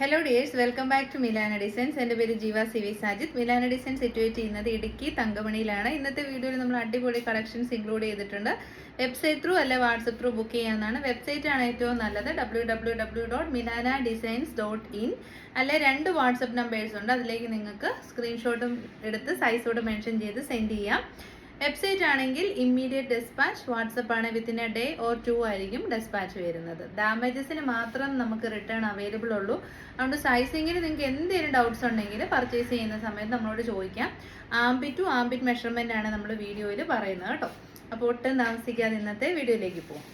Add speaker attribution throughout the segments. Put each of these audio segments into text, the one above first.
Speaker 1: Hello dears welcome back to Milana designs എന്റെ പേര് Jeeva C V Sajith. Milana designs situate ചെയ്യുന്നത് ഇടുക്കി തങ്കമണിയിലാണ്. ഇന്നത്തെ വീഡിയോയിൽ നമ്മൾ അടിപൊളി കളക്ഷൻസ് ഇൻക്ലൂഡ് ചെയ്തിട്ടുണ്ട്. വെബ്സൈറ്റ് ത്രൂ അല്ലെ വാട്സപ്പ് ത്രൂ ബുക്ക് ചെയ്യാവുന്നതാണ്. വെബ്സൈറ്റ് ആണ് ഏറ്റവും നല്ലത്. W W W dot Milana designs dot in അല്ലെ രണ്ട് വാട്സപ്പ് നമ്പേഴ്സ് ഉണ്ട്. അതിലേക്ക് നിങ്ങൾക്ക് സ്ക്രീൻഷോട്ടും എടുത്ത് സൈസോട് മെൻഷൻ ചെയ്ത് സെൻഡ് ചെയ്യാം. വെബ്സൈറ്റ് ആണെങ്കിൽ ഇമ്മീഡിയറ്റ് ഡിസ്പാച്ച് വാട്സപ്പ് ആണ് within a day or two ആയിരിക്കും ഡിസ്പാച്ച് വരുന്നത്. ഡാമേജസിന് മാത്രം നമുക്ക് റിട്ടേൺ അവൈലബിൾ ഉള്ളൂ. അതുകൊണ്ട് സൈസിങ്ങിന് നിങ്ങൾക്ക് എന്തെങ്കിലും ഡൗട്ട്സ് ഉണ്ടെങ്കിൽ പർച്ചേസ് ചെയ്യുന്ന സമയത്ത് നമ്മളോട് ചോദിക്കാം. ആംബിറ്റ് ടു ആംബിറ്റ് മെഷർമെന്റ് ആണ് നമ്മൾ വീഡിയോയിൽ പറയുന്നത് കേട്ടോ. അപ്പോൾ ഒട്ടും താമസിക്കാതെ ഇന്നത്തെ വീഡിയോയിലേക്ക് പോകും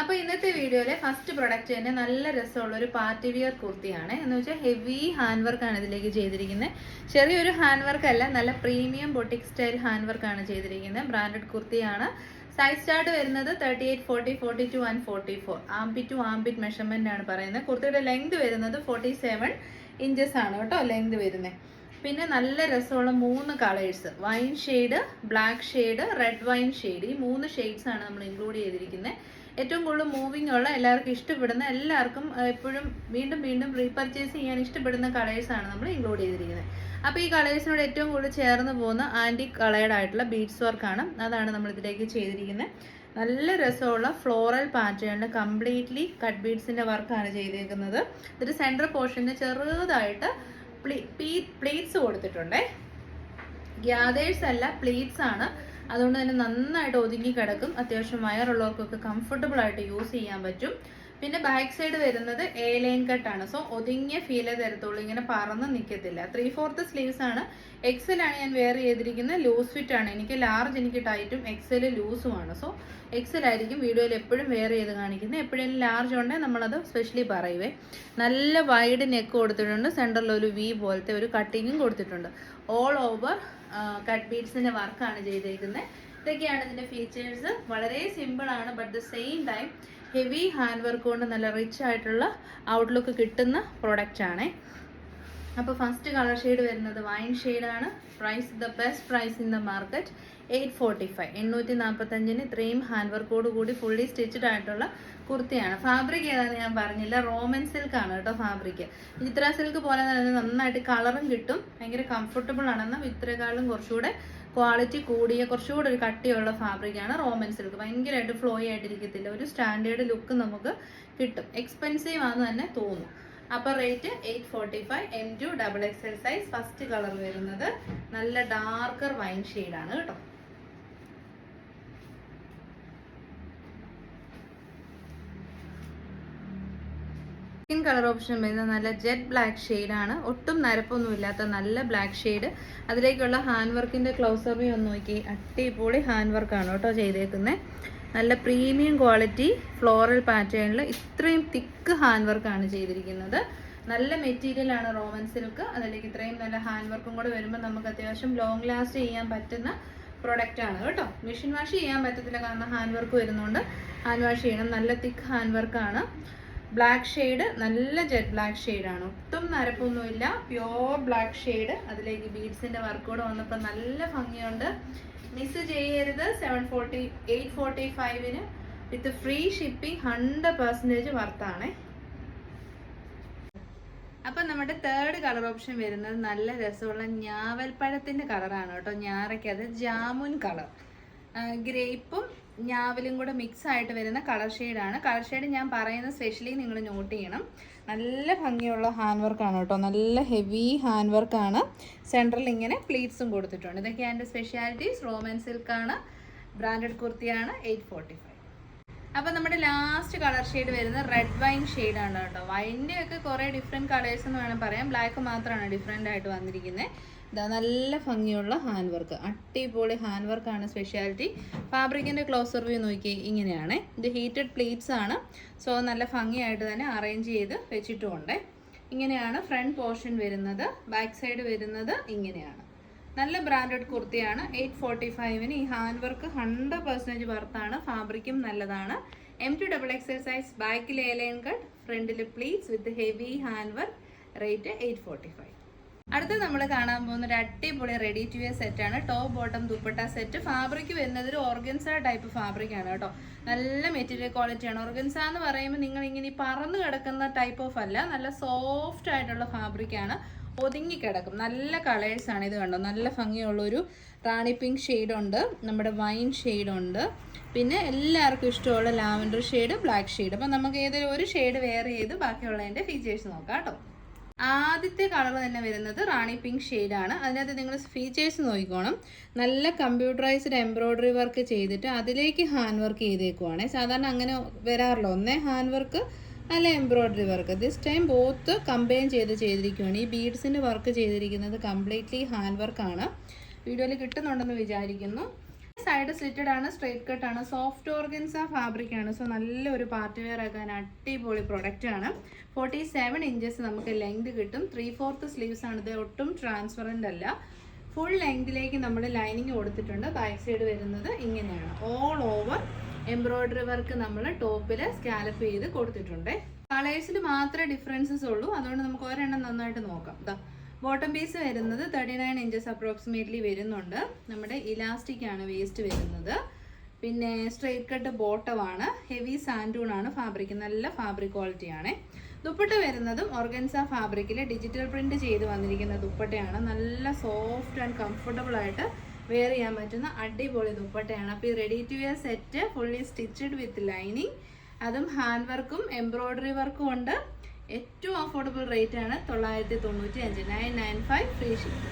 Speaker 1: അപ്പോൾ ഇന്നത്തെ വീഡിയോയിലെ ഫസ്റ്റ് പ്രൊഡക്റ്റ് തന്നെ നല്ല രസമുള്ള ഒരു പാർട്ടി വിയർ കുർത്തിയാണ്. എന്ന് വെച്ചാൽ ഹെവി ഹാൻഡ് വർക്കാണ് ഇതിലേക്ക് ചെയ്തിരിക്കുന്നത്. ചെറിയൊരു ഹാൻഡ് വർക്ക് അല്ല നല്ല പ്രീമിയം ബൊട്ടിക് സ്റ്റൈൽ ഹാൻഡ് വർക്കാണ് ചെയ്തിരിക്കുന്നത്. ബ്രാൻഡഡ് കുർത്തിയാണ്. സൈസ് ചാർട്ട് വരുന്നത് thirty eight forty forty two and forty four armpit to armpit measurement ആണ് പറയുന്നത്. കുർത്തിയുടെ ലെങ്ത് വരുന്നത് ഫോർട്ടി സെവൻ ഇഞ്ചസ് ആണ് കേട്ടോ ലെങ്ത് വരുന്നത്. പിന്നെ നല്ല രസമുള്ള മൂന്ന് colours wine shade black shade red wine shade ഈ മൂന്ന് ഷെയ്ഡ്സ് ആണ് നമ്മൾ ഇൻക്ലൂഡ് ചെയ്തിരിക്കുന്നത്. ഏറ്റവും കൂടുതൽ മൂവിങ് ഉള്ള എല്ലാവർക്കും ഇഷ്ടപ്പെടുന്ന എല്ലാവർക്കും എപ്പോഴും വീണ്ടും വീണ്ടും റീപർച്ചേസ് ചെയ്യാൻ ഇഷ്ടപ്പെടുന്ന കളേഴ്സ് ആണ് നമ്മൾ ഇൻക്ലൂഡ് ചെയ്തിരിക്കുന്നത്. അപ്പോൾ ഈ കളേഴ്സിനോട് ഏറ്റവും കൂടുതൽ ചേർന്ന് പോകുന്ന ആന്റി കളേർഡ് ആയിട്ടുള്ള ബീഡ്സ് വർക്കാണ് അതാണ് നമ്മൾ ഇതിലേക്ക് ചെയ്തിരിക്കുന്നത്. നല്ല രസമുള്ള ഫ്ലോറൽ പാറ്റേണിൽ കംപ്ലീറ്റ്ലി കട്ട് ബീഡ്സിന്റെ വർക്കാണ് ചെയ്തേക്കുന്നത്. ഇതൊരു സെന്റർ പോർഷന് ചെറുതായിട്ട് പ്ലീറ്റ്സ് കൊടുത്തിട്ടുണ്ടേ. ഗ്യാതേഴ്സ് അല്ല പ്ലീറ്റ്സ് ആണ്. അതുകൊണ്ട് തന്നെ നന്നായിട്ട് ഒതുങ്ങി കിടക്കും. അത്യാവശ്യം വയറുള്ളവർക്കൊക്കെ കംഫർട്ടബിൾ ആയിട്ട് യൂസ് ചെയ്യാൻ പറ്റും. പിന്നെ ബാക്ക് സൈഡ് വരുന്നത് എ ലൈൻ കട്ടാണ് സോ ഒതുങ്ങിയ ഫീലേ തരത്തുള്ളൂ. ഇങ്ങനെ പറന്ന് നിൽക്കത്തില്ല ത്രീ ഫോർത്ത് സ്ലീവ്സ് ആണ് എക്സലാണ് ഞാൻ വെയർ ചെയ്തിരിക്കുന്നത് ലൂസ് ഫിറ്റ് ആണ്. എനിക്ക് ലാർജ് എനിക്ക് ടൈറ്റും എക്സൽ ലൂസുമാണ് സോ എക്സലായിരിക്കും വീഡിയോയിൽ എപ്പോഴും വെയർ ചെയ്ത് കാണിക്കുന്നത്. എപ്പോഴെങ്കിലും ലാർജ് ഉണ്ടെങ്കിൽ നമ്മളത് സ്പെഷ്യലി പറയുവേ. നല്ല വൈഡ് നെക്ക് കൊടുത്തിട്ടുണ്ട്. സെന്ററിൽ ഒരു വി പോലത്തെ ഒരു കട്ടിങ്ങും കൊടുത്തിട്ടുണ്ട്. ഓൾ ഓവർ കട്ട് ബീഡ്സിന്റെ വർക്കാണ് ചെയ്തിരിക്കുന്നത് ഇതൊക്കെയാണ് ഇതിന്റെ ഫീച്ചേഴ്സ് വളരെ സിമ്പിളാണ് but the same time heavy hand work കൊണ്ട് നല്ല റിച്ച് ആയിട്ടുള്ള ഔട്ട്ലുക്ക് കിട്ടുന്ന പ്രോഡക്റ്റ് ആണേ. അപ്പോൾ ഫസ്റ്റ് കളർ ഷെയ്ഡ് വരുന്നത് വൈൻ ഷെയ്ഡാണ് price the best price in the market eight forty five എണ്ണൂറ്റി നാൽപ്പത്തഞ്ചിന് ഇത്രയും ഹാൻഡ് വർക്കോട് കൂടി ഫുള്ളി സ്റ്റിച്ചഡ് ആയിട്ടുള്ള കുർത്തിയാണ്. ഫാബ്രിക് ഏതാണെന്ന് ഞാൻ പറഞ്ഞില്ല. റോമൻ സിൽക്ക് ആണ് കേട്ടോ ഫാബ്രിക് ചിത്ര സിൽക്ക് പോലെ തന്നെ നന്നായിട്ട് കളറും കിട്ടും. ഭയങ്കര കംഫർട്ടബിൾ ആണെന്നും ഇത്രേക്കാളും കുറച്ചുകൂടെ ക്വാളിറ്റി കൂടിയ കുറച്ചുകൂടെ ഒരു കട്ടിയുള്ള ഫാബ്രിക്കാണ് റോമൻ സിൽക്ക് ഭയങ്കരമായിട്ട് ഫ്ലോ ആയിട്ടിരിക്കത്തില്ല. ഒരു സ്റ്റാൻഡേർഡ് ലുക്ക് നമുക്ക് കിട്ടും. എക്സ്പെൻസീവ് ആണെന്ന് തന്നെ തോന്നും. അപ്പോൾ rate eight forty five M to double X L size first colour വരുന്നത്. നല്ല ഡാർക്കർ വൈൻ ഷെയ്ഡാണ് കേട്ടോ. സ്കിൻ കളർ ഓപ്ഷൻ വരുന്നത് നല്ല ജെറ്റ് ബ്ലാക്ക് ഷെയ്ഡാണ് ഒട്ടും നരപ്പൊന്നും ഇല്ലാത്ത നല്ല ബ്ലാക്ക് ഷെയ്ഡ് അതിലേക്കുള്ള ഹാൻഡ് വർക്കിന്റെ ക്ലോസർ വ്യൂ ഒന്ന് നോക്കി. അടിപൊളി ഹാൻഡ് വർക്കാണ് കേട്ടോ ചെയ്തേക്കുന്നത് നല്ല പ്രീമിയം ക്വാളിറ്റി ഫ്ലോറൽ പാറ്റേണിൽ ഇത്രയും തിക്ക് ഹാൻഡ് വർക്കാണ് ചെയ്തിരിക്കുന്നത്. നല്ല മെറ്റീരിയൽ ആണ് റോമൻ സിൽക്ക് അതിലേക്ക് ഇത്രയും നല്ല ഹാൻഡ് വർക്കും കൂടെ വരുമ്പോൾ നമുക്ക് അത്യാവശ്യം ലോങ് ലാസ്റ്റ് ചെയ്യാൻ പറ്റുന്ന പ്രൊഡക്റ്റ് ആണ് കേട്ടോ. മെഷീൻ വാഷ് ചെയ്യാൻ പറ്റത്തില്ല കാരണം ഹാൻഡ് വർക്ക് വരുന്നതുകൊണ്ട് ഹാൻഡ് വാഷ് ചെയ്യണം. നല്ല തിക്ക് ഹാൻഡ് വർക്കാണ് ബ്ലാക്ക് ഷെയ്ഡ് നല്ല ജെറ്റ് ബ്ലാക്ക് ഷെയ്ഡാണ് ഒട്ടും നരപ്പൊന്നുമില്ല. പ്യോർ ബ്ലാക്ക് ഷെയ്ഡ് അതിലേക്ക് ബീഡ്സിന്റെ വർക്കോടെ വന്നപ്പോൾ നല്ല ഭംഗിയുണ്ട്. മിസ് ചെയ്യരുത്. Seven forty eight forty ഫൈവിന് with free shipping hundred percentage വർത്താണ് അപ്പം നമ്മുടെ തേർഡ് കളർ ഓപ്ഷൻ വരുന്നത് നല്ല രസമുള്ള ഞാവൽപ്പഴത്തിന്റെ കളറാണ് കേട്ടോ. ഞാറയ്ക്ക്. അത് ജാമുൻ കളർ ഗ്രേപ്പും ഞാവലും കൂടെ മിക്സ് ആയിട്ട് വരുന്ന കളർ ഷെയ്ഡാണ് കളർ ഷെയ്ഡ് ഞാൻ പറയുന്നത് സ്പെഷ്യലി നിങ്ങൾ നോട്ട് ചെയ്യണം. നല്ല ഭംഗിയുള്ള ഹാൻഡ് വർക്കാണ് കേട്ടോ. നല്ല ഹെവി ഹാൻഡ് വർക്കാണ് സെൻട്രൽ ഇങ്ങനെ പ്ലീറ്റ്സും കൊടുത്തിട്ടുണ്ട്. ഇതൊക്കെയാണ് എന്റെ സ്പെഷ്യാലിറ്റീസ് റോമൻ സിൽക്കാണ് ബ്രാൻഡഡ് കുർത്തിയാണ് എയ്റ്റ് ഫോർട്ടി ഫൈവ് അപ്പോൾ നമ്മുടെ ലാസ്റ്റ് കളർ ഷെയ്ഡ് വരുന്നത് റെഡ് വൈൻ ഷെയ്ഡാണ് കേട്ടോ. വൈന്റെ ഒക്കെ കുറേ ഡിഫറെന്റ് കളേഴ്സ് എന്ന് വേണം പറയാം ബ്ലാക്ക് മാത്രമാണ് ഡിഫറെന്റ് ആയിട്ട് വന്നിരിക്കുന്നത് ഇതാ നല്ല ഭംഗിയുള്ള ഹാൻഡ് വർക്ക് അടിപൊളി ഹാൻഡ് വർക്കാണ് സ്പെഷ്യാലിറ്റി ഫാബ്രിക്കിന്റെ ക്ലോസർ വ്യൂ നോക്കി ഇങ്ങനെയാണ്. ഇത് ഹീറ്റഡ് പ്ലേറ്റ്സ് ആണ്. സോ നല്ല ഭംഗിയായിട്ട് തന്നെ അറേഞ്ച് ചെയ്ത് വെച്ചിട്ടുമുണ്ട്. ഇങ്ങനെയാണ് ഫ്രണ്ട് പോർഷൻ വരുന്നത്. ബാക്ക് സൈഡ് വരുന്നത് ഇങ്ങനെയാണ്. നല്ല ബ്രാൻഡഡ് കുർത്തിയാണ്. എയ്റ്റ് ഫോർട്ടി ഫൈവിന് ഈ ഹാൻഡ് വർക്ക് ഹൺഡ്രഡ് പെർസെന്റേജ് വർത്താണ് ഫാബ്രിക്കും നല്ലതാണ്. M to double XL size ബാക്കിൽ എ ലൈൻ കട്ട് ഫ്രണ്ടിൽ pleats with heavy hand work rate eight forty five അടുത്ത നമ്മൾ കാണാൻ പോകുന്ന ഒരു അടിപൊളി റെഡി ടു വെയർ സെറ്റ് ആണ്. Top bottom dupatta set fabric വരുന്നത് ഒരു ഓർഗൻസ ടൈപ്പ് ഫാബ്രിക് ആണ് കേട്ടോ. നല്ല മെറ്റീരിയൽ ക്വാളിറ്റി ആണ്. ഓർഗൻസ എന്ന് പറയുമ്പോൾ നിങ്ങൾ ഇങ്ങനെ പറന്നു കിടക്കുന്ന ടൈപ്പ് ഓഫ് അല്ല നല്ല സോഫ്റ്റ് ആയിട്ടുള്ള ഫാബ്രിക് ആണ്. ഒതുങ്ങി കിടക്കും. നല്ല കളേഴ്സ് ആണ് ഇത് കണ്ടോ. നല്ല ഭംഗിയുള്ള ഒരു റാണി പിങ്ക് ഷെയ്ഡ് ഉണ്ട്. നമ്മുടെ വൈൻ ഷെയ്ഡ് ഉണ്ട്. പിന്നെ എല്ലാവർക്കും ഇഷ്ടമുള്ള ലാവൻഡർ ഷെയ്ഡ് ബ്ലാക്ക് ഷെയ്ഡ് അപ്പം നമുക്ക് ഏതൊരു ഒരു ഷെയ്ഡ് വെയർ ചെയ്ത് ബാക്കിയുള്ളതിന്റെ ഫീച്ചേഴ്സ് നോക്കാം കേട്ടോ. ആദ്യത്തെ കളർ തന്നെ വരുന്നത് റാണി പിങ്ക് ആണ് അതിനകത്ത് നിങ്ങൾ ഫീച്ചേഴ്സ് നോക്കിക്കോണം. നല്ല കമ്പ്യൂട്ടറൈസ്ഡ് എംബ്രോയ്ഡറി വർക്ക് ചെയ്തിട്ട് അതിലേക്ക് ഹാൻഡ് വർക്ക് ചെയ്തേക്കുവാണ്. സാധാരണ അങ്ങനെ വരാറില്ല. ഒന്നേ ഹാൻഡ് വർക്ക് അല്ല embroidery work this time both combine ചെയ്ത് ചെയ്തിരിക്കുകയാണ് ഈ ബീഡ്സിന്റെ വർക്ക് ചെയ്തിരിക്കുന്നത് കംപ്ലീറ്റ്ലി ഹാൻഡ് വർക്കാണ് വീഡിയോയിൽ കിട്ടുന്നുണ്ടെന്ന് വിചാരിക്കുന്നു. സൈഡ് സ്ലിറ്റഡ് ആണ് സ്ട്രേറ്റ് കട്ട് ആണ് സോഫ്റ്റ് ഓർഗൻസ ഫാബ്രിക് ആണ്. സോ നല്ലൊരു പാർട്ടി വെയർ ആക്കാൻ അടിപൊളി പ്രൊഡക്റ്റ് ആണ്. ഫോർട്ടി സെവൻ ഇഞ്ചസ് നമുക്ക് ലെങ്ത് കിട്ടും. ത്രീ ഫോർത്ത് സ്ലീവ്സ് ആണ്. ഇത് ഒട്ടും ട്രാൻസ്പെറന്റ് അല്ല. ഫുൾ ലെങ്തിലേക്ക് നമ്മൾ ലൈനിങ് കൊടുത്തിട്ടുണ്ട്. ബാക്ക് സൈഡ് വരുന്നത് ഇങ്ങനെയാണ്. ഓൾ ഓവർ എംബ്രോയിഡറി വർക്ക് നമ്മൾ ടോപ്പിൽ സ്കാലപ്പ് ചെയ്ത് കൊടുത്തിട്ടുണ്ട്. കളേഴ്സിൽ മാത്രമേ ഡിഫറൻസസ് ഉള്ളൂ. അതുകൊണ്ട് നമുക്ക് ഒരെണ്ണം നന്നായിട്ട് നോക്കാം. ഇതാ ബോട്ടം പീസ് വരുന്നത് തേർട്ടി നയൻ ഇഞ്ചസ് അപ്രോക്സിമേറ്റ്ലി വരുന്നുണ്ട്. നമ്മുടെ ഇലാസ്റ്റിക് ആണ് വേസ്റ്റ് വരുന്നത്. പിന്നെ സ്ട്രെയിറ്റ് കട്ട് ബോട്ടമാണ് ഹെവി സാൻഡൂൺ ആണ് ഫാബ്രിക്. നല്ല ഫാബ്രിക് ക്വാളിറ്റി ആണ്. ദുപ്പട്ട വരുന്നതും ഓർഗൻസ ഫാബ്രിക്കിൽ ഡിജിറ്റൽ പ്രിന്റ് ചെയ്ത് വന്നിരിക്കുന്ന ദുപ്പട്ടയാണ്. നല്ല സോഫ്റ്റ് ആൻഡ് കംഫർട്ടബിൾ ആയിട്ട് വെയർ ചെയ്യാൻ പറ്റുന്ന അടിപൊളി ദുപ്പട്ടയാണ്. അപ്പോൾ ഈ ready to wear set fully stitched with lining അതും ഹാൻഡ് വർക്കും എംബ്രോയ്ഡറി വർക്കും ഉണ്ട്. ഏറ്റവും അഫോർഡബിൾ റേറ്റ് ആണ് തൊള്ളായിരത്തി തൊണ്ണൂറ്റി അഞ്ച്. Nine nine five free ship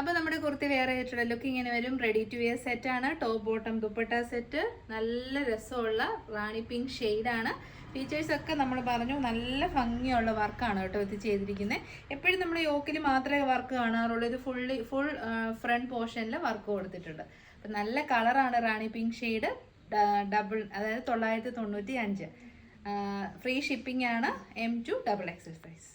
Speaker 1: അപ്പോൾ നമ്മുടെ കുർത്തി വേറെ ആയിട്ടുള്ള ലുക്ക് ഇങ്ങനെ വരും. റെഡി ടു വെയർ സെറ്റ് ആണ്. ടോപ്പ് ബോട്ടം ദുപ്പട്ട സെറ്റ് നല്ല രസമുള്ള റാണി പിങ്ക് ഷെയ്ഡാണ് ഫീച്ചേഴ്സ് ഒക്കെ നമ്മൾ പറഞ്ഞു. നല്ല ഭംഗിയുള്ള വർക്കാണ് കേട്ടോ ഇത് ചെയ്തിരിക്കുന്നത് എപ്പോഴും നമ്മൾ യോക്കിൽ മാത്രമേ വർക്ക് കാണാറുള്ളൂ. ഇത് ഫുള്ളി ഫുൾ ഫ്രണ്ട് പോർഷനിൽ വർക്ക് കൊടുത്തിട്ടുണ്ട്. അപ്പം നല്ല കളറാണ് റാണി പിങ്ക് ഷെയ്ഡ് ഡബിൾ അതായത് തൊള്ളായിരത്തി തൊണ്ണൂറ്റി അഞ്ച്. ഫ്രീ ഷിപ്പിംഗ് ആണ് M to double XL size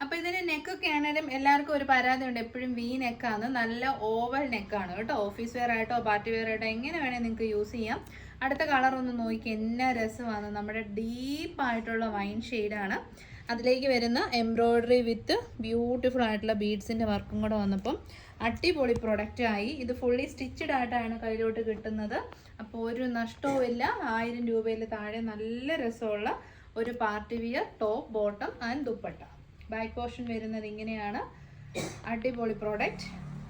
Speaker 1: അപ്പോൾ ഇതിന് നെക്കൊക്കെ ആണെങ്കിലും എല്ലാവർക്കും ഒരു പരാതി ഉണ്ട് എപ്പോഴും വി നെക്കാണ് നല്ല ഓവൽ നെക്കാണ് കേട്ടോ. ഓഫീസ് വെയർ ആയിട്ടോ പാർട്ടി വെയർ ആയിട്ടോ എങ്ങനെ വേണേൽ നിങ്ങൾക്ക് യൂസ് ചെയ്യാം. അടുത്ത കളർ ഒന്ന് നോക്കി എന്നാ രസമാണ്. നമ്മുടെ ഡീപ്പ് ആയിട്ടുള്ള വൈൻ ഷെയ്ഡാണ് അതിലേക്ക് വരുന്ന എംബ്രോയ്ഡറി വിത്ത് ബ്യൂട്ടിഫുൾ ആയിട്ടുള്ള ബീഡ്സിന്റെ വർക്കും കൂടെ വന്നപ്പം അടിപൊളി പ്രൊഡക്റ്റ് ആയി. ഇത് ഫുള്ളി സ്റ്റിച്ചഡ് ആയിട്ടാണ് കയ്യിലോട്ട് കിട്ടുന്നത്. അപ്പോൾ ഒരു നഷ്ടവും ഇല്ല. ആയിരം രൂപയിൽ താഴെ നല്ല രസമുള്ള ഒരു party wear top bottom and dupatta. Back portion വരുന്നത് ഇങ്ങനെയാണ്. അടിപൊളി product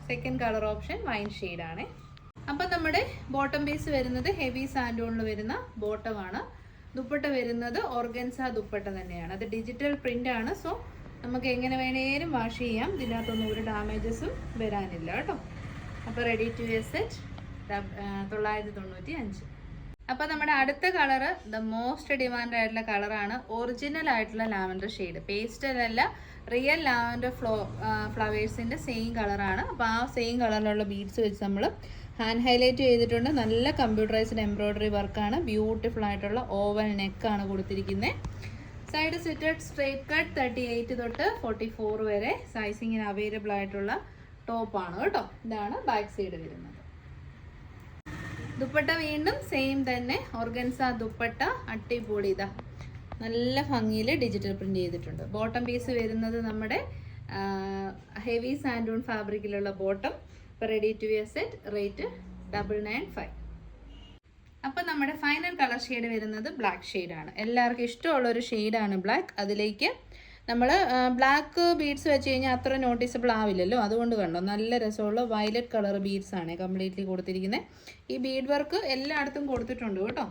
Speaker 1: second colour option wine ഷെയ്ഡാണ് അപ്പം നമ്മുടെ ബോട്ടം പീസ് വരുന്നത് ഹെവി സാൻഡോണിൽ വരുന്ന ബോട്ടമാണ്. ദുപ്പട്ട വരുന്നത് ഓർഗൻസ ദുപ്പട്ട തന്നെയാണ്. അത് ഡിജിറ്റൽ പ്രിന്റ് ആണ്. സോ നമുക്ക് എങ്ങനെ വേണേലും വാഷ് ചെയ്യാം. ഇതിനകത്തൊന്നും ഒരു ഡാമേജസും വരാനില്ല കേട്ടോ. അപ്പോൾ റെഡി ടു വെയർ സെറ്റ് തൊള്ളായിരത്തി തൊണ്ണൂറ്റി അഞ്ച്. അപ്പോൾ നമ്മുടെ അടുത്ത കളറ് ദ മോസ്റ്റ് ഡിമാൻഡ് ആയിട്ടുള്ള കളറാണ് ഒറിജിനൽ ആയിട്ടുള്ള ലാവൻഡർ ഷെയ്ഡ്. പേസ്റ്റൽ അല്ല റിയൽ ലാവൻഡർ ഫ്ലോ ഫ്ലവേഴ്സിന്റെ സെയിം കളറാണ്. അപ്പോൾ ആ സെയിം കളറിലുള്ള ബീഡ്സ് വെച്ച് നമ്മൾ ഹാൻഡ് ഹൈലൈറ്റ് ചെയ്തിട്ടുണ്ട്. നല്ല കമ്പ്യൂട്ടറൈസ്ഡ് എംബ്രോയ്ഡറി വർക്കാണ് ബ്യൂട്ടിഫുൾ ആയിട്ടുള്ള ഓവൽ നെക്കാണ് കൊടുത്തിരിക്കുന്നത് side slitted straight cut thirty eight തൊട്ട് ഫോർട്ടി ഫോർ വരെ സൈസിങ്ങിന് അവൈലബിൾ ആയിട്ടുള്ള ടോപ്പാണ് കേട്ടോ. ഇതാണ് ബാക്ക് സൈഡ് വരുന്നത്. ദുപ്പട്ട വീണ്ടും സെയിം തന്നെ. ഓർഗൻസ ദുപ്പട്ട അട്ടിപൊളി ഇതാ. നല്ല ഭംഗിയിൽ ഡിജിറ്റൽ പ്രിന്റ് ചെയ്തിട്ടുണ്ട്. ബോട്ടം പീസ് വരുന്നത് നമ്മുടെ ഹെവി സാൻഡൂൺ ഫാബ്രിക്കിലുള്ള ബോട്ടം ഇപ്പോൾ ready to wear set rate double nine five അപ്പോൾ നമ്മുടെ ഫൈനൽ കളർ ഷെയ്ഡ് വരുന്നത് ബ്ലാക്ക് ഷെയ്ഡാണ് എല്ലാവർക്കും ഇഷ്ടമുള്ള ഒരു ഷെയ്ഡാണ് ബ്ലാക്ക് അതിലേക്ക് നമ്മൾ ബ്ലാക്ക് ബീഡ്സ് വെച്ച് കഴിഞ്ഞാൽ അത്ര നോട്ടീസബിൾ ആവില്ലല്ലോ? അതുകൊണ്ട് കണ്ടോ നല്ല രസമുള്ള വയലറ്റ് കളർ ബീഡ്സ് ആണ് കംപ്ലീറ്റ്ലി കൊടുത്തിരിക്കുന്നത് ഈ ബീഡ് വർക്ക് എല്ലായിടത്തും കൊടുത്തിട്ടുണ്ട് കേട്ടോ.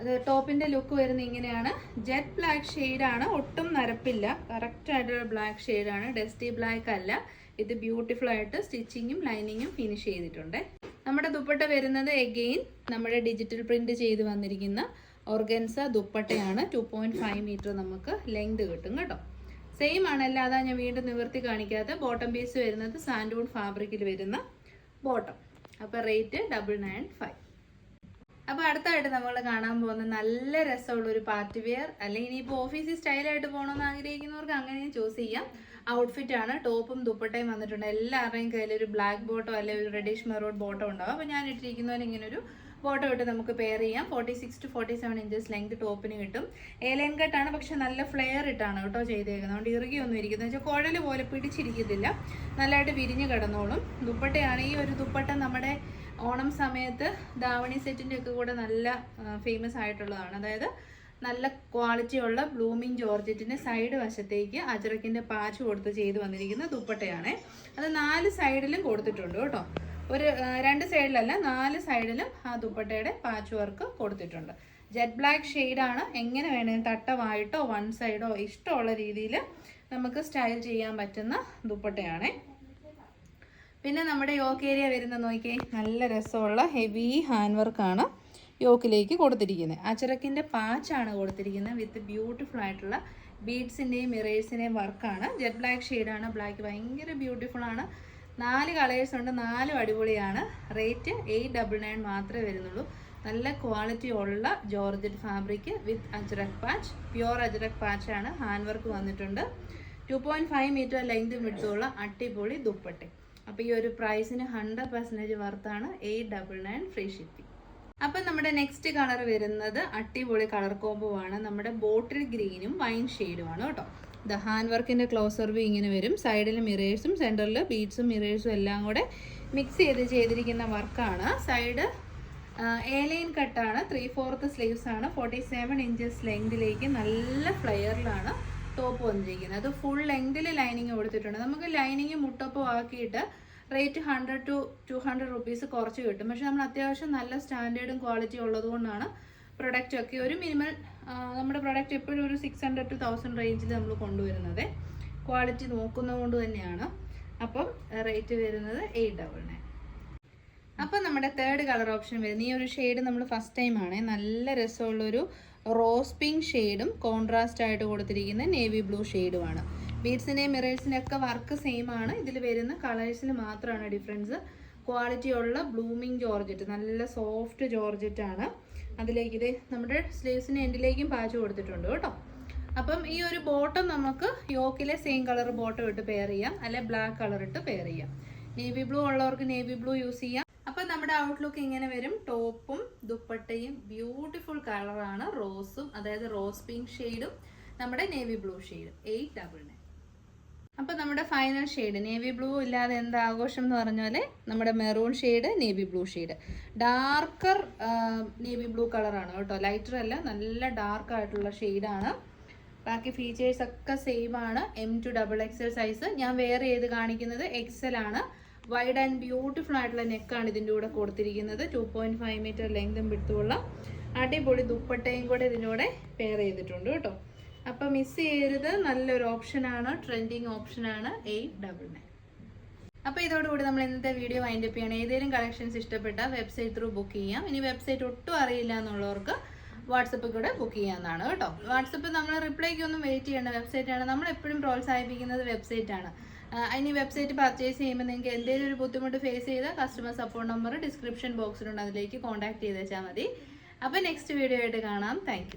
Speaker 1: അത് ടോപ്പിന്റെ ലുക്ക് വരുന്നത് ഇങ്ങനെയാണ്. ജെറ്റ് ബ്ലാക്ക് ഷെയ്ഡാണ് ഒട്ടും നരപ്പില്ല. കറക്റ്റ് ആയിട്ടുള്ള ബ്ലാക്ക് ഷെയ്ഡാണ് ഡസ്റ്റി ബ്ലാക്ക് അല്ല. ഇത് ബ്യൂട്ടിഫുൾ ആയിട്ട് സ്റ്റിച്ചിങ്ങും ലൈനിങ്ങും ഫിനിഷ് ചെയ്തിട്ടുണ്ട്. നമ്മുടെ ദുപ്പട്ട വരുന്നത് എഗെയിൻ നമ്മുടെ ഡിജിറ്റൽ പ്രിന്റ് ചെയ്ത് വന്നിരിക്കുന്ന ഓർഗൻസ ദുപ്പട്ടയാണ്. ടു പോയിന്റ് ഫൈവ് മീറ്റർ നമുക്ക് ലെങ്ത് കിട്ടും കേട്ടോ. സെയിം ആണ് അല്ലാതെ ഞാൻ വീണ്ടും നിവർത്തി കാണിക്കാത്ത ബോട്ടം പീസ് വരുന്നത് സാൻഡൂൺ ഫാബ്രിക്കിൽ വരുന്ന ബോട്ടം അപ്പോൾ റേറ്റ് ഡബിൾ നയൻ ഫൈവ് അപ്പോൾ അടുത്തായിട്ട് നമ്മൾ കാണാൻ പോകുന്ന നല്ല രസമുള്ള ഒരു പാർട്ടി വെയർ അല്ലെങ്കിൽ ഇനിയിപ്പോൾ ഓഫീസിൽ സ്റ്റൈലായിട്ട് പോകണമെന്ന് ആഗ്രഹിക്കുന്നവർക്ക് അങ്ങനെയും ചൂസ് ചെയ്യാം. ഔട്ട്ഫിറ്റ് ആണ് ടോപ്പും ദുപ്പട്ടയും വന്നിട്ടുണ്ട്. എല്ലാവരുടെയും കയ്യിൽ ഒരു ബ്ലാക്ക് ബോട്ടോ അല്ലെങ്കിൽ ഒരു റെഡിഷ് മെറൂൺ ബോട്ടോ ഉണ്ടാവും. അപ്പോൾ ഞാൻ ഇട്ടിരിക്കുന്നവന് ഇങ്ങനെ ഒരു ബോട്ടം ഇട്ട് നമുക്ക് പെയർ ചെയ്യാം. Forty six to forty seven inches length ടോപ്പിന് കിട്ടും ഏലൈൻ കട്ടാണ് പക്ഷെ നല്ല ഫ്ലെയർ ഇട്ടാണ് കേട്ടോ ചെയ്തേക്കുന്നത്. അതുകൊണ്ട് ഇറുകിയൊന്നും ഇരിക്കുന്നത് വെച്ചാൽ കുഴൽ പോലെ പിടിച്ചിരിക്കത്തില്ല. നല്ലതായിട്ട് വിരിഞ്ഞ് കിടന്നോളും. ദുപ്പട്ടയാണ് ഈ ഒരു ദുപ്പട്ട നമ്മുടെ ഓണം സമയത്ത് ദാവണി സെറ്റിന്റെ ഒക്കെ കൂടെ നല്ല ഫേമസ് ആയിട്ടുള്ളതാണ്. അതായത് നല്ല ക്വാളിറ്റിയുള്ള ബ്ലൂമിങ് ജോർജറ്റിന്റെ സൈഡ് വശത്തേക്ക് അജറക്കിന്റെ പാച്ച് കൊടുത്ത് ചെയ്ത് വന്നിരിക്കുന്ന ദുപ്പട്ടയാണ്. അത് നാല് സൈഡിലും കൊടുത്തിട്ടുണ്ട് കേട്ടോ. ഒരു രണ്ട് സൈഡിലല്ല നാല് സൈഡിലും ആ ദുപ്പട്ടയുടെ പാച്ച് വർക്ക് കൊടുത്തിട്ടുണ്ട്. ജെറ്റ് ബ്ലാക്ക് ഷെയ്ഡാണ് എങ്ങനെ വേണമെങ്കിലും തട്ടമായിട്ടോ വൺ സൈഡോ ഇഷ്ടമുള്ള രീതിയിൽ നമുക്ക് സ്റ്റൈൽ ചെയ്യാൻ പറ്റുന്ന ദുപ്പട്ടയാണേ. പിന്നെ നമ്മുടെ യോക്ക് ഏരിയ വരുന്ന നോക്കിയേ നല്ല രസമുള്ള ഹെവി ഹാൻഡ് വർക്കാണ് യോക്കിലേക്ക് കൊടുത്തിരിക്കുന്നത്. അച്ചരക്കിന്റെ പാച്ചാണ് കൊടുത്തിരിക്കുന്നത് വിത്ത് ബ്യൂട്ടിഫുൾ ആയിട്ടുള്ള ബീഡ്സിന്റെയും മിറേഴ്സിന്റെയും വർക്കാണ് ജെറ്റ് ബ്ലാക്ക് ഷെയ്ഡാണ് ബ്ലാക്ക് ഭയങ്കര ബ്യൂട്ടിഫുൾ ആണ്. നാല് കളേഴ്സ് ഉണ്ട് നാലും അടിപൊളിയാണ്. റേറ്റ് എയ്റ്റ് ഡബിൾ നയൻ മാത്രമേ വരുന്നുള്ളൂ. നല്ല ക്വാളിറ്റി ഉള്ള georgette fabric with ajrak patch pure ajrak പാച്ചാണ് hand work വന്നിട്ടുണ്ട്. Two point five metre length വിടുത്തുള്ള അടിപൊളി ദുപ്പട്ടെ. അപ്പോൾ ഈ ഒരു പ്രൈസിന് hundred percentage വർത്താണ് eight double nine free shipping അപ്പം നമ്മുടെ നെക്സ്റ്റ് കളർ വരുന്നത് അടിപൊളി കളർ കോംബോ ആണ്. നമ്മുടെ ബോട്ടിൽ ഗ്രീനും വൈൻ ഷെയ്ഡുമാണ് കേട്ടോ. ദ ഹാൻഡ് വർക്കിന്റെ ക്ലോസർ വ്യൂ ഇങ്ങനെ വരും. സൈഡിൽ മിറേഴ്സും സെന്ററിൽ ബീഡ്സും മിറേഴ്സും എല്ലാം കൂടെ മിക്സ് ചെയ്ത് ചെയ്തിരിക്കുന്ന വർക്കാണ്. സൈഡ് ഏലൈൻ കട്ടാണ്. ത്രീ ഫോർത്ത് സ്ലീവ്സ് ആണ്. ഫോർട്ടി സെവൻ ഇഞ്ചസ് ലെങ്തിലേക്ക് നല്ല ഫ്ലെയറിലാണ് ടോപ്പ് വന്നിരിക്കുന്നത്. അത് ഫുൾ ലെങ്തിൽ ലൈനിങ് കൊടുത്തിട്ടുണ്ട്. നമുക്ക് ലൈനിങ് മുട്ടപ്പോ ആക്കിയിട്ട് rate hundred to two hundred rupees കുറച്ച് കിട്ടും. പക്ഷെ നമ്മൾ അത്യാവശ്യം നല്ല സ്റ്റാൻഡേർഡും ക്വാളിറ്റിയും ഉള്ളത് കൊണ്ടാണ് പ്രൊഡക്റ്റ് ഒക്കെ ഒരു മിനിമം നമ്മുടെ പ്രൊഡക്റ്റ് എപ്പോഴും ഒരു സിക്സ് ഹൺഡ്രഡ് ടു തൗസൻഡ് റേഞ്ചിൽ നമ്മൾ കൊണ്ടുവരുന്നത്. ക്വാളിറ്റി നോക്കുന്നതുകൊണ്ട് തന്നെയാണ്. അപ്പം റേറ്റ് വരുന്നത് എയ്റ്റ് ഡബിൾ നയൻ അപ്പം നമ്മുടെ തേർഡ് കളർ ഓപ്ഷൻ വരുന്നത്. ഈ ഒരു ഷെയ്ഡ് നമ്മൾ ഫസ്റ്റ് ടൈം ആണ്. നല്ല രസമുള്ളൊരു റോസ് പിങ്ക് ഷെയ്ഡും കോൺട്രാസ്റ്റ് ആയിട്ട് കൊടുത്തിരിക്കുന്ന നേവി ബ്ലൂ ഷെയ്ഡുമാണ് ബീഡ്സിന്റെയും മിറേഴ്സിന്റെ ഒക്കെ വർക്ക് സെയിം ആണ്. ഇതിൽ വരുന്ന കളേഴ്സിൽ മാത്രമാണ് ഡിഫറൻസ് ക്വാളിറ്റി ഉള്ള ബ്ലൂമിങ് ജോർജറ്റ് നല്ല സോഫ്റ്റ് ജോർജറ്റ് ആണ്. അതിലേക്ക് ഇത് നമ്മുടെ സ്ലീവ്സിന് എൻഡിലേക്കും പാച്ച് കൊടുത്തിട്ടുണ്ട് കേട്ടോ. അപ്പം ഈ ഒരു ബോട്ടം നമുക്ക് യോക്കിലെ സെയിം കളർ ബോട്ടം ഇട്ട് പെയർ ചെയ്യാം. അല്ലെ ബ്ലാക്ക് കളർ ഇട്ട് പെയർ ചെയ്യാം. നേവി ബ്ലൂ ഉള്ളവർക്ക് നേവി ബ്ലൂ യൂസ് ചെയ്യാം. അപ്പം നമ്മുടെ ഔട്ട്ലുക്ക് ഇങ്ങനെ വരും. ടോപ്പും ദുപ്പട്ടയും ബ്യൂട്ടിഫുൾ കളറാണ് റോസും അതായത് റോസ് പിങ്ക് ഷെയ്ഡും നമ്മുടെ നേവി ബ്ലൂ ഷെയ്ഡും എയ്റ്റ് ഡബിൾ അപ്പോൾ നമ്മുടെ ഫൈനൽ ഷെയ്ഡ് നേവി ബ്ലൂ ഇല്ലാതെ എന്ത് ആഘോഷം എന്ന് പറഞ്ഞാൽ നമ്മുടെ maroon shade navy blue shade darker navy blue കളറാണ് കേട്ടോ. ലൈറ്റർ അല്ല നല്ല ഡാർക്ക് ആയിട്ടുള്ള ഷെയ്ഡാണ് ബാക്കി ഫീച്ചേഴ്സ് ഒക്കെ സെയിം ആണ്. M to double XL size ഞാൻ വേറെ ചെയ്ത് കാണിക്കുന്നത്? എക്സൽ ആണ്. വൈഡ് ആൻഡ് ബ്യൂട്ടിഫുൾ ആയിട്ടുള്ള നെക്കാണ് ഇതിന്റെ കൂടെ കൊടുത്തിരിക്കുന്നത്. ടു പോയിന്റ് ഫൈവ് മീറ്റർ ലെങ്തും വിടുത്തുള്ള അടിപൊളി ദുപ്പട്ടയും കൂടെ ഇതിന്റെ കൂടെ പെയർ ചെയ്തിട്ടുണ്ട് കേട്ടോ. അപ്പം മിസ് ചെയ്യരുത്. നല്ലൊരു ഓപ്ഷനാണ് ട്രെൻഡിങ് ഓപ്ഷനാണ് എയ്റ്റ് ഡബിൾ നയൻ അപ്പോൾ ഇതോടുകൂടി നമ്മൾ ഇന്നത്തെ വീഡിയോ വൈൻഡ് അപ്പ് ചെയ്യണം. ഏതെങ്കിലും കളക്ഷൻസ് ഇഷ്ടപ്പെട്ട വെബ്സൈറ്റ് ത്രൂ ബുക്ക് ചെയ്യാം. ഇനി വെബ്സൈറ്റ് ഒട്ടും അറിയില്ല എന്നുള്ളവർക്ക് വാട്സപ്പിൽ കൂടെ ബുക്ക് ചെയ്യാവുന്നതാണ് കേട്ടോ. വാട്സപ്പ് നമ്മൾ റിപ്ലൈക്ക് ഒന്നും വെയിറ്റ് ചെയ്യേണ്ട വെബ്സൈറ്റാണ് നമ്മൾ എപ്പോഴും പ്രോത്സാഹിപ്പിക്കുന്നത് വെബ്സൈറ്റാണ് ഇനി വെബ്സൈറ്റ് പർച്ചേസ് ചെയ്യുമ്പോൾ നിങ്ങൾക്ക് എന്തെങ്കിലും ഒരു ബുദ്ധിമുട്ട് ഫേസ് ചെയ്താൽ കസ്റ്റമർ സപ്പോർട്ട് നമ്പർ ഡിസ്ക്രിപ്ഷൻ ബോക്സിലുണ്ട് അതിലേക്ക് കോൺടാക്ട് ചെയ്ത് വെച്ചാൽ മതി. അപ്പോൾ നെക്സ്റ്റ് വീഡിയോ ആയിട്ട് കാണാം. താങ്ക്